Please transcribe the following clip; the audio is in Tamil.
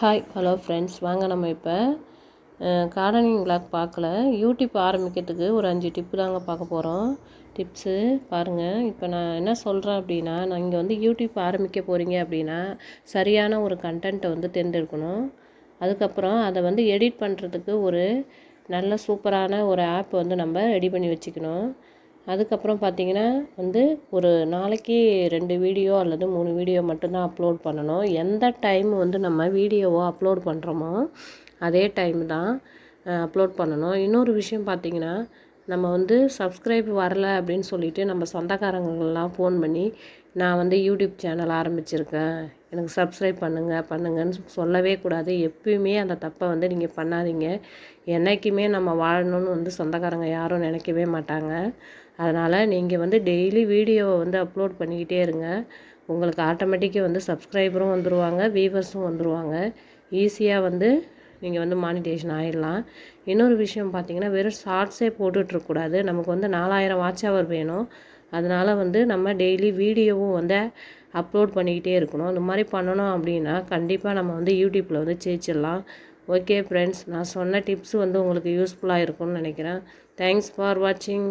ஹாய் ஹலோ ஃப்ரெண்ட்ஸ் வாங்க நம்ம இப்போ கார்டனிங் விளாக் பார்க்கல. யூடியூப் ஆரம்பிக்கிறதுக்கு ஒரு அஞ்சு டிப்பு தாங்க பார்க்க போகிறோம் டிப்ஸு பாருங்கள் இப்போ நான் என்ன சொல்கிறேன் அப்படின்னா நான் இங்கே வந்து யூடியூப் ஆரம்பிக்க போகிறீங்க அப்படின்னா சரியான ஒரு கண்டென்ட்டை வந்து தேர்ந்தெடுக்கணும். அதுக்கப்புறம் அதை வந்து எடிட் பண்ணுறதுக்கு ஒரு நல்ல சூப்பரான ஒரு ஆப் வந்து நம்ம ரெடி பண்ணி வச்சுக்கணும். அதுக்கப்புறம் பார்த்திங்கன்னா வந்து ஒரு நாளைக்கு ரெண்டு வீடியோ அல்லது மூணு வீடியோ மட்டும்தான் அப்லோட் பண்ணணும். எந்த டைம் வந்து நம்ம வீடியோவோ அப்லோட் பண்ணுறோமோ அதே டைம் தான் அப்லோட் பண்ணணும். இன்னொரு விஷயம் பார்த்திங்கன்னா நம்ம வந்து சப்ஸ்கிரைப் வரல அப்படின்னு சொல்லிவிட்டு நம்ம சொந்தக்காரங்கள்லாம் ஃபோன் பண்ணி நான் வந்து யூடியூப் சேனல் ஆரம்பிச்சிருக்கேன். எனக்கு சப்ஸ்கிரைப் பண்ணுங்கள் பண்ணுங்கன்னு சொல்லவே கூடாது. எப்பயுமே அந்த தப்பை வந்து நீங்கள் பண்ணாதீங்க. என்றைக்குமே நம்ம வாழணும்னு வந்து சொந்தக்காரங்க யாரும் நினைக்கவே மாட்டாங்க. அதனால் நீங்கள் வந்து டெய்லி வீடியோவை வந்து அப்லோட் பண்ணிக்கிட்டே இருங்க. உங்களுக்கு ஆட்டோமேட்டிக்காக வந்து சப்ஸ்கிரைபரும் வந்துடுவாங்க வீவர்ஸும் வந்துடுவாங்க ஈஸியாக வந்து நீங்கள் வந்து மானிட்டேஷன் ஆகிடலாம் இன்னொரு விஷயம் பார்த்தீங்கன்னா வெறும் ஷார்ட்ஸே போட்டுட்ருக்கூடாது நமக்கு வந்து நாலாயிரம் வாட்ச் ஹவர் வேணும். அதனால் வந்து நம்ம டெய்லி வீடியோவும் வந்து அப்லோட் பண்ணிக்கிட்டே இருக்கணும். இந்த மாதிரி பண்ணணும் அப்படின்னா கண்டிப்பாக நம்ம வந்து யூடியூப்பில் வந்து ஜெயிச்சிடலாம் ஓகே ஃப்ரெண்ட்ஸ் நான் சொன்ன டிப்ஸ் வந்து உங்களுக்கு யூஸ்ஃபுல்லாக இருக்கும்னு நினைக்கிறேன். தேங்க்ஸ் ஃபார் வாட்சிங்